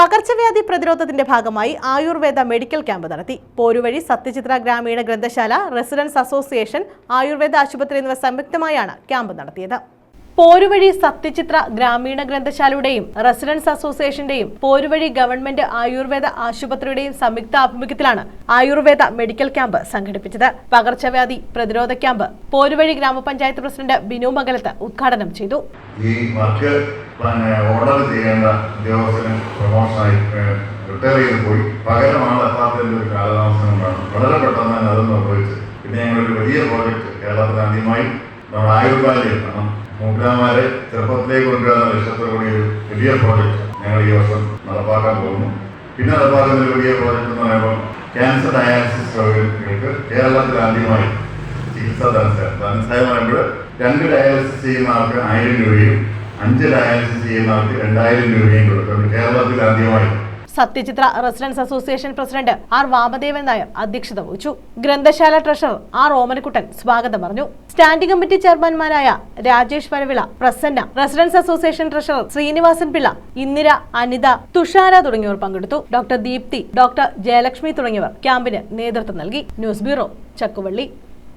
പകർച്ചവ്യാധി പ്രതിരോധത്തിന്റെ ഭാഗമായി ആയുർവേദ മെഡിക്കൽ ക്യാമ്പ് നടത്തി. പോരുവഴി സത്യചിത്ര ഗ്രാമീണ ഗ്രന്ഥശാല റെസിഡൻസ് അസോസിയേഷൻ ആയുർവേദ ആശുപത്രി എന്നിവ സംയുക്തമായാണ് ക്യാമ്പ് നടത്തിയത്. പോരുവഴി സത്യചിത്ര ഗ്രാമീണ ഗ്രന്ഥശാലയുടെയും റെസിഡൻസ് അസോസിയേഷന്റെയും പോരുവഴി ഗവൺമെന്റ് ആയുർവേദ ആശുപത്രിയുടെയും സംയുക്ത ആഭിമുഖ്യത്തിലാണ് ആയുർവേദ മെഡിക്കൽ ക്യാമ്പ് സംഘടിപ്പിച്ചത്. പകർച്ചവ്യാധി പ്രതിരോധ ക്യാമ്പ് പോരുവഴി ഗ്രാമപഞ്ചായത്ത് പ്രസിഡന്റ് ബിനു മകലത്ത് ഉദ്ഘാടനം ചെയ്തു. ഈ ഓർഡർ ഒരു പിന്നെ ഞങ്ങളൊരു വലിയ പ്രോജക്റ്റ് കേരളത്തിൽ ആദ്യമായി ആയുർവേദയിൽ കാരണം മൂപ്പിലാമാരെ ചെറുപ്പത്തിലേക്ക് കൊണ്ടുവരുന്ന ലക്ഷ്യത്തോടുകൂടി ഒരു വലിയ പ്രോജക്റ്റ് ഞങ്ങൾ ഈ വർഷം നടപ്പാക്കാൻ പോകുന്നു. പിന്നെ നടപ്പാക്കുന്ന ഒരു വലിയ പ്രോജക്റ്റ് എന്ന് പറയുമ്പോൾ ക്യാൻസർ ഡയാലിസിസ് രോഗികൾക്ക് കേരളത്തിൽ ആദ്യമായി ചികിത്സാ ധനസഹായം ധനസഹായം പറയുമ്പോൾ രണ്ട് ഡയാലിസിസ് ചെയ്യുന്ന ആൾക്ക് ആയിരം രൂപയും അഞ്ച് ഡയാലിസിസ് ചെയ്യുന്ന ആൾക്ക് രണ്ടായിരം രൂപയും കൊടുക്കുന്നു. കേരളത്തിൽ ആദ്യമായി Sathyachithra residence association president R Vamadevan Nair അധ്യക്ഷത വഹിച്ചു. ഗ്രന്ഥശാല ട്രഷറർ ആർ ഓമനക്കുട്ടൻ സ്വാഗതം പറഞ്ഞു. Standing committee ചെയർമാൻമാരായ Rajesh Varavila Prasanna residents association treasurer Srinivasan Pillai Indira Anitha Thushara തുടങ്ങിയവർ പങ്കെടുത്തു. ഡോക്ടർ ദീപ്തി ഡോക്ടർ ജയലക്ഷ്മി തുടങ്ങിയവർ ക്യാമ്പിന് നേതൃത്വം നൽകി. News bureau Chakkuvalli.